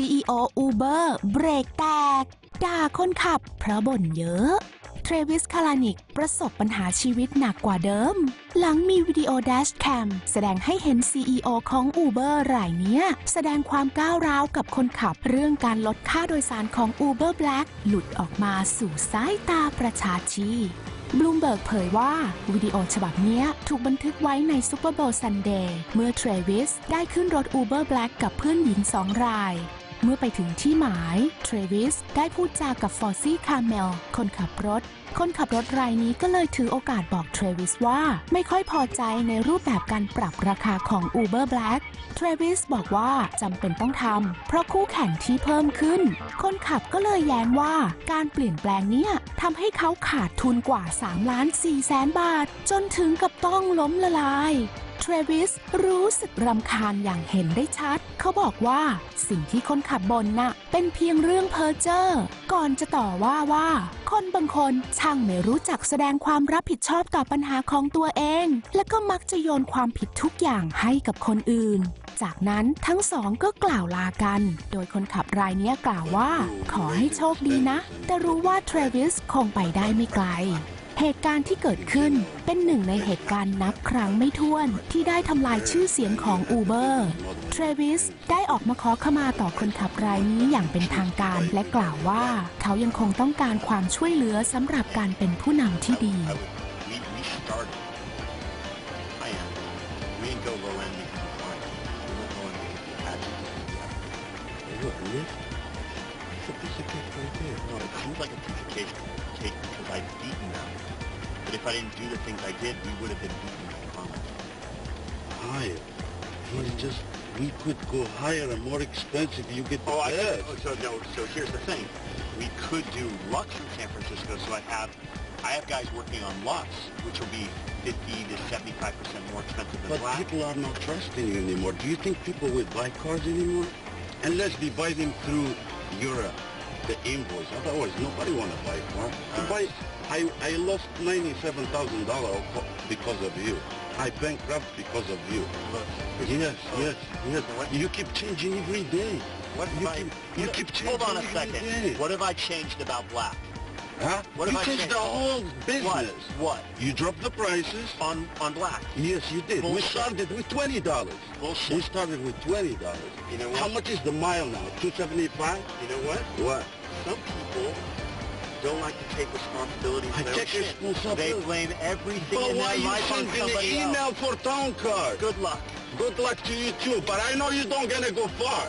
CEO Uber เบรกแตก ด่าคนขับเพราะบ่นเยอะเทรวิสคาลานิกประสบปัญหาชีวิตหนักกว่าเดิม หลังมีวิดีโอแดชแคมแสดงให้เห็น CEO ของ Uber รายเนี้ย แสดงความก้าวร้าวกับคนขับเรื่องการลดค่าโดยสารของ Uber Black หลุดออกมาสู่สายตาประชาชีบลูมเบิร์กเผยว่า วิดีโอฉบับนี้ถูกบันทึกไว้ในซูเปอร์โบว์ซันเดย์เมื่อเทรวิสได้ขึ้นรถ Uber Black กับเพื่อนหญิงสองราย เมื่อไปถึงที่หมายเทรวิสได้พูดจากับฟอร์ซี่คาร์เมลคนขับรถ คนขับรถรายนี้ก็เลยถือโอกาสบอกเทรวิสว่าไม่ค่อยพอใจในรูปแบบการปรับราคาของ Uber Black เทรวิสบอกว่าจำเป็นต้องทำเพราะคู่แข่งที่เพิ่มขึ้น คนขับก็เลยแย้งว่าการเปลี่ยนแปลงเนี้ยทำให้เขาขาดทุนกว่า 3 ล้าน4แสนบาท จนถึงกับต้องล้มละลาย รวิสรู้สึกรำคาญอย่างเห็นได้ชัด เขาบอกว่าสิ่งที่คนขับบ่นน่ะ เป็นเพียงเรื่องเพ้อเจ้อก่อนจะต่อว่าว่า คนบางคนช่างไม่รู้จักแสดงความรับผิดชอบต่อปัญหาของตัวเอง และก็มักจะโยนความผิดทุกอย่างให้กับคนอื่นจากนั้นทั้งสองก็กล่าวลากัน โดยคนขับรายนี้กล่าวว่า ขอให้โชคดีนะ แต่รู้ว่าเทรวิสคงไปได้ไม่ไกล เหตุการณ์ที่เกิดขึ้นเป็นหนึ่งในเหตุการณ์นับครั้งไม่ถ้วนที่ได้ทำลายชื่อเสียงของอูเบอร์เทรวสได้ออกมาขอขมาต่อคนขับรายนี้อย่างเป็นทางการ และกล่าวว่าเขายังคงต้องการความช่วยเหลือสำหรับการเป็นผู้นำที่ดี But if I didn't do the things I did, we would have been beaten. I promise. Higher. He's just, we could go higher and more expensive. You get the Oh, I best. oh, so no. So here's the thing: we could do Lux in San Francisco. So I have, I have guys working on Lux, which will be 50 to 75 percent more expensive than But Black. people are not trusting you anymore. Do you think people will buy cars anymore? Unless they buy them through your, uh, the invoice. Otherwise, nobody want to buy a car. Uh. buy, I, I lost $97,000 because of you. I bankrupt because of you. Look, Yes, Oh. yes, yes. What- You keep changing every day. What You I? keep, you what- keep changing hold on a second. day. What have I changed about Black? Huh? What you have I changed changed? the whole business. What? what? You dropped the prices. On on Black? Yes, you did. We started with twenty dollars. Bullshit. We started with twenty dollars. You know what? How much is the mile now? Two seventy-five. You know what? What? Some people don't like to take responsibility for I their shit. They blame everything But in why their you life on sending an email else. for town card? Good luck. Good luck to you too. But I know you don't gonna go far.